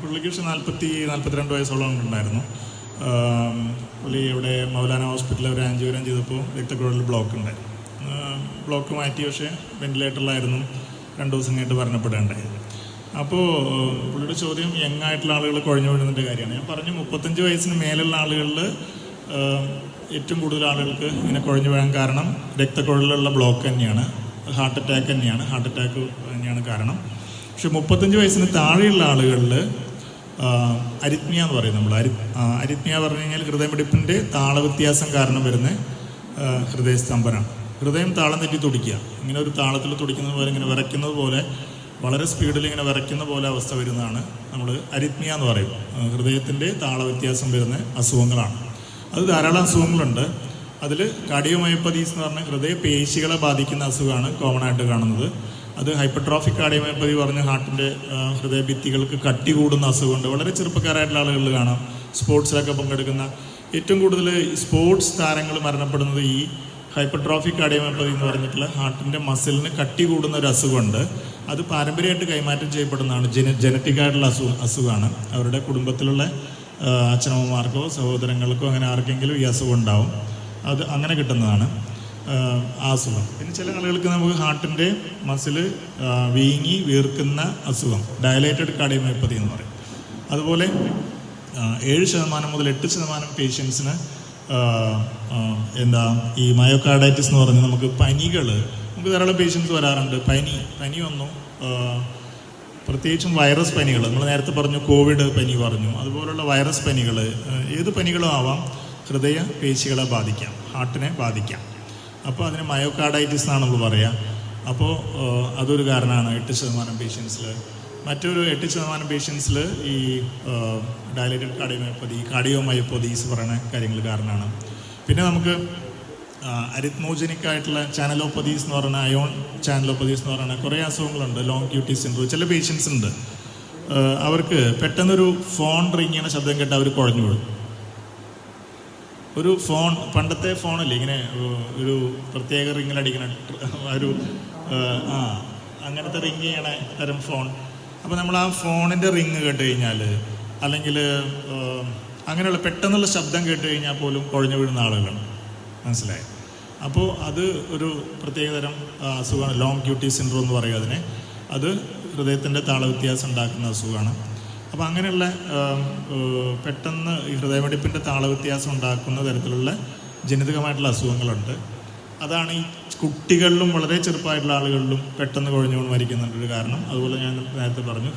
പുള്ളിക്ക് നാൽപ്പത്തി നാൽപ്പത്തിരണ്ട് വയസ്സോളം ഉണ്ടായിരുന്നു. പുള്ളി ഇവിടെ മൗലാന ഹോസ്പിറ്റലിൽ ഒരു ആൻജിയോഗ്രാം ചെയ്തപ്പോൾ രക്തക്കുഴലിൽ ബ്ലോക്ക് ഉണ്ട് ബ്ലോക്ക് മാറ്റി പക്ഷേ വെന്റിലേറ്ററിലായിരുന്നു രണ്ട് ദിവസം കഴിഞ്ഞിട്ട് മരണപ്പെടേണ്ടായി അപ്പോൾ പുള്ളിയുടെ ചോദ്യം യങ് ആയിട്ടുള്ള ആളുകൾ കുഴഞ്ഞു വീഴുന്നതിന്റെ കാര്യമാണ്. ഞാൻ പറഞ്ഞു മുപ്പത്തഞ്ച് വയസ്സിന് മേലുള്ള ആളുകളിൽ ഏറ്റവും കൂടുതൽ ആളുകൾക്ക് ഇങ്ങനെ കുഴഞ്ഞു വീഴാൻ കാരണം രക്തക്കുഴലിലുള്ള ബ്ലോക്ക് തന്നെയാണ്. ഹാർട്ട് അറ്റാക്ക് തന്നെയാണ്. ഹാർട്ട് അറ്റാക്ക് തന്നെയാണ് കാരണം. പക്ഷെ മുപ്പത്തഞ്ച് വയസ്സിന് താഴെയുള്ള ആളുകളിൽ അരിത്മിയ എന്ന് പറയും നമ്മൾ അരി അരിത്മിയ പറഞ്ഞു കഴിഞ്ഞാൽ ഹൃദയമിടിപ്പിന്റെ താളവ്യത്യാസം കാരണം വരുന്ന ഹൃദയസ്തംഭനാണ്. ഹൃദയം താളം തെറ്റി തുടിക്കുക. ഇങ്ങനെ ഒരു താളത്തിൽ തുടിക്കുന്നത് പോലെ ഇങ്ങനെ വിറയ്ക്കുന്നത് പോലെ വളരെ സ്പീഡിൽ ഇങ്ങനെ വിറയ്ക്കുന്ന പോലെ അവസ്ഥ വരുന്നതാണ് നമ്മൾ അരിത്മിയ എന്ന് പറയും. ഹൃദയത്തിന്റെ ഹൃദയത്തിന്റെ താളവ്യത്യാസം വരുന്ന അസുഖങ്ങളാണ്. അത് ധാരാളം അസുഖങ്ങളുണ്ട്. അതിൽ കാർഡിയോമയോപ്പതീസ് എന്ന് പറഞ്ഞാൽ ഹൃദയ പേശികളെ ബാധിക്കുന്ന അസുഖമാണ് കോമൺ ആയിട്ട് കാണുന്നത്. അത് ഹൈപ്പർട്രോഫിക് കാർഡിയോമയോപ്പതി പറഞ്ഞ ഹാർട്ടിന്റെ ഹൃദയ ഭിത്തികൾക്ക് കട്ടി കൂടുന്ന അസുഖമുണ്ട്. വളരെ ചെറുപ്പക്കാരായിട്ടുള്ള ആളുകൾ കാണാം. സ്പോർട്സിലൊക്കെ പങ്കെടുക്കുന്ന ഏറ്റവും കൂടുതൽ സ്പോർട്സ് താരങ്ങൾ മരണപ്പെടുന്നത് ഈ ഹൈപ്പർട്രോഫിക് കാർഡിയോമയോപ്പതി എന്ന് പറഞ്ഞിട്ടുള്ള ഹാർട്ടിന്റെ മസിലിന് കട്ടി കൂടുന്ന ഒരു അസുഖമുണ്ട്. അത് പാരമ്പര്യമായിട്ട് കൈമാറ്റം ചെയ്യപ്പെടുന്നതാണ്. ജന ജനറ്റിക്കായിട്ടുള്ള അസു അസുഖമാണ്. അവരുടെ കുടുംബത്തിലുള്ള അച്ഛനമ്മമാർക്കോ സഹോദരങ്ങൾക്കോ അങ്ങനെ ആർക്കെങ്കിലും ഈ അസുഖം ഉണ്ടാവും. അത് അങ്ങനെ കിട്ടുന്നതാണ്. അസുഖം. പിന്നെ ചില ആളുകൾക്ക് നമുക്ക് ഹാർട്ടിന്റെ മസിൽ വീങ്ങി വീർക്കുന്ന അസുഖം. ഡയലേറ്റഡ് കാർഡിയോമയോപ്പതി എന്ന് പറയും. അതുപോലെ ഏഴ് ശതമാനം മുതൽ എട്ട് ശതമാനം പേഷ്യൻസിന് എന്താ ഈ മയോകാർഡൈറ്റിസ് എന്ന് പറഞ്ഞ് നമുക്ക് പനികൾ നമുക്ക് ധാരാളം പേഷ്യൻസ് വരാറുണ്ട്. പനി പനി വന്നു. പ്രത്യേകിച്ചും വൈറസ് പനികൾ. നമ്മൾ നേരത്തെ പറഞ്ഞു കോവിഡ് പനി പറഞ്ഞു. അതുപോലുള്ള വൈറസ് പനികൾ ഏത് പനികളും ആവാം ഹൃദയ പേശികളെ ബാധിക്കാം. ഹാർട്ടിനെ ബാധിക്കാം. അപ്പോൾ അതിന് മയോകാർഡൈറ്റിസ് എന്നാണ് പറയാം. അപ്പോൾ അതൊരു കാരണമാണ് എട്ട് ശതമാനം പേഷ്യൻസിൽ മറ്റൊരു എട്ട് ശതമാനം പേഷ്യൻസിൽ ഈ ഡയലേറ്റഡ് കാർഡിയോമയോപ്പതി കാർഡിയോമയോപ്പതീസ് പറയുന്ന കാര്യങ്ങൾ കാരണമാണ്. പിന്നെ നമുക്ക് അരിത്മോജനിക് ആയിട്ടുള്ള ചാനലോപ്പതീസ് എന്ന് പറയുന്ന അയോൺ ചാനലോപ്പതീസ് എന്ന് പറയുന്ന കുറേ അസുഖങ്ങളുണ്ട്. ലോങ് ക്യൂട്ടി സിൻഡ്രോം ചില പേഷ്യൻസ് ഉണ്ട്. അവർക്ക് പെട്ടെന്നൊരു ഫോൺ റിങ് ശബ്ദം കേട്ട് അവർ കുഴഞ്ഞു വീഴും. ഒരു ഫോൺ പണ്ടത്തെ ഫോണല്ലേ ഇങ്ങനെ ഒരു പ്രത്യേക റിങ്ങിലടിക്കുന്ന ഒരു ആ അങ്ങനത്തെ റിങ് ചെയ്യണ തരം ഫോൺ. അപ്പോൾ നമ്മൾ ആ ഫോണിന്റെ റിങ് കേട്ട് കഴിഞ്ഞാൽ അല്ലെങ്കിൽ അങ്ങനെയുള്ള പെട്ടെന്നുള്ള ശബ്ദം കേട്ട് കഴിഞ്ഞാൽ പോലും കുഴഞ്ഞു വീഴുന്ന ആളുകളാണ്. മനസ്സിലായി? അപ്പോൾ അത് ഒരു പ്രത്യേകതരം തരം അസുഖമാണ്. ലോങ് ക്യൂട്ടി സിൻഡ്രോം എന്ന് പറയുക അതിനെ. അത് ഹൃദയത്തിന്റെ താളവ്യത്യാസം ഉണ്ടാക്കുന്ന അസുഖമാണ്. അപ്പോൾ അങ്ങനെയുള്ള പെട്ടെന്ന് ഈ ഹൃദയമിടിപ്പിന്റെ താളവ്യത്യാസം ഉണ്ടാക്കുന്ന തരത്തിലുള്ള ജനിതകമായിട്ടുള്ള അസുഖങ്ങളുണ്ട്. അതാണ് ഈ കുട്ടികളിലും വളരെ ചെറുപ്പമായിട്ടുള്ള ആളുകളിലും പെട്ടെന്ന് കുഴഞ്ഞുകൊണ്ട് മരിക്കുന്നതിന്റെ ഒരു കാരണം. അതുപോലെ ഞാൻ നേരത്തെ പറഞ്ഞു